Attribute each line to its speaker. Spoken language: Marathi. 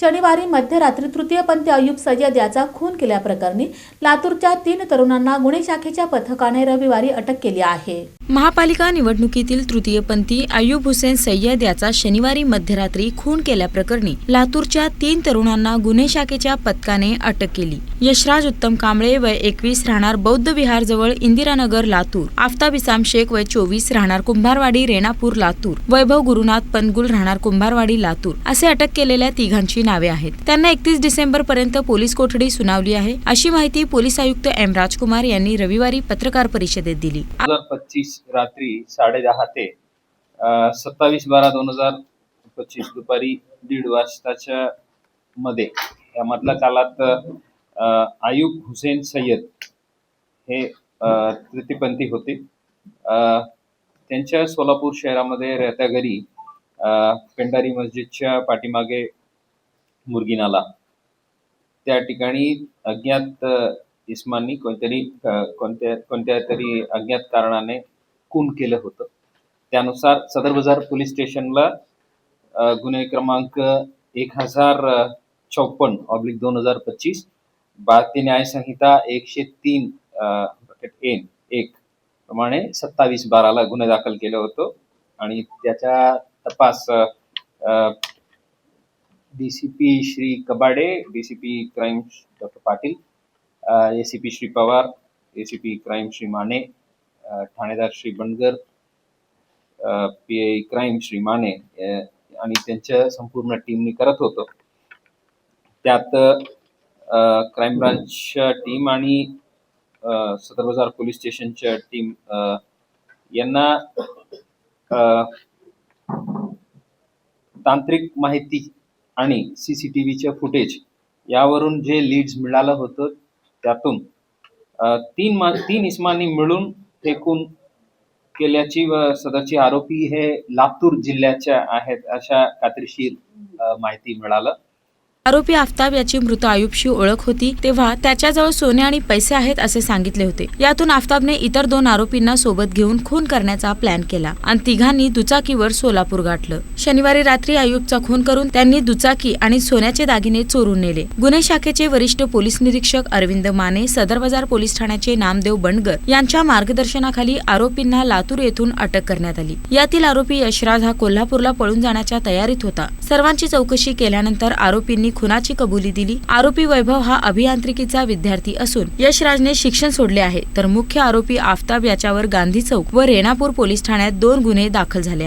Speaker 1: शनिवारी मध्यरात्री तृतीयपंथी अयुब सय्यद याचा खून केल्याप्रकरणी लातूरच्या तीन तरुणांना गुन्हे शाखेच्या पथकाने रविवारी अटक केली आहे.
Speaker 2: महापालिका निवडणुकीतील तृतीयपंथी अयुब हुसेन सय्यद याचा शनिवारी मध्यरात्री खून केल्याप्रकरणी लातूरच्या तीन तरुणांना गुन्हे शाखेच्या पथकाने अटक केली. यशराज उत्तम कांबळे वय एकवीस राहणार बौद्ध विहारजवळ इंदिरानगर लातूर. आफताब इसाम शेख वय चोवीस राहणार कुंभारवाडी रेणापूर लातूर. वैभव गुरुनाथ पनगुल राहणार कुंभारवाडी लातूर. असे अटक केलेल्या तिघांची नावे आहेत. त्यांना एकतीस डिसेंबर पर्यंत पोलीस कोठडी सुनावली आहे अशी माहिती पोलीस आयुक्त एम राजकुमार यांनी रविवारी पत्रकार परिषदेत दिली.
Speaker 3: पच्चीस रात्री साडेदहा ते सत्तावीस बारा दोन हजार पच्चीस दुपारी दीड वाजताच्या मध्ये यामधल्या कालात आयुब हुसेन सय्यद हे तृतीपंथी तृतीयपंथी होते. त्यांच्या सोलापूर शहरामध्ये राहत्या घरी पेंडारी मस्जिदच्या पाठीमागे मुर्गी नाला. त्या ठिकाणी अज्ञात अ, इस्मांनी कोणतरी कोणत्या कोणत्या तरी अज्ञात कारणाने खून केलं होतं. त्यानुसार सदर बाजार पोलीस स्टेशनला गुन्हे क्रमांक एक हजार चौपन्न ऑब्लिक दोन हजार पच्चीस भारतीय न्यायसंहिता एकशे तीन एन एक प्रमाणे सत्तावीस बाराला गुन्हे दाखल केलं होतं. आणि त्याचा तपास D C P Shri Kabade D C P crime doctor Patil A C P Shri Pawar A C P crime Shri Mane Thanedar Shri Bandgar P I crime Shri Mane आणि त्यांच्या संपूर्ण टीमनी करत होतो. त्यात क्राईम ब्रांचच्या टीम आणि सदर बाजार पोलीस स्टेशनच्या टीम यांना अ, तांत्रिक माहिती आणि सी सी टी व्हीच्या फुटेज यावरून जे लीड्स मिळालं होतं त्यातून तीन मा तीन इस्मांनी मिळून फेकून केल्याची व सदरचे आरोपी हे लातूर जिल्ह्याच्या आहेत अशा खात्रीशीर माहिती मिळालं.
Speaker 2: आरोपी आफताब याची मृत आयुबशी ओळख होती. तेव्हा त्याच्याजवळ सोने आणि पैसे आहेत असे सांगितले होते. यातून आफताबने इतर दोन आरोपींना सोबत घेऊन खून करण्याचा प्लॅन केला आणि तिघांनी दुचाकीवर सोलापूर गाठलं. शनिवारी रात्री आयुबचा खून करून त्यांनी दुचाकी आणि सोन्याचे दागिने चोरून नेले. गुन्हे शाखेचे वरिष्ठ पोलीस निरीक्षक अरविंद माने सदर बाजार पोलीस ठाण्याचे नामदेव बंडगर यांच्या मार्गदर्शनाखाली आरोपींना लातूर येथून अटक करण्यात आली. यातील आरोपी यशराज हा कोल्हापूरला पळून जाण्याच्या तयारीत होता. सर्वांची चौकशी केल्यानंतर आरोपींनी खुनाची कबुली दिली. आरोपी वैभव हा अभियांत्रिकीचा विद्यार्थी असून यशराजने शिक्षण सोडले आहे. तर मुख्य आरोपी आफताब याच्यावर गांधी चौक व रेणापूर पोलीस ठाण्यात दोन गुन्हे दाखल झाले आहेत.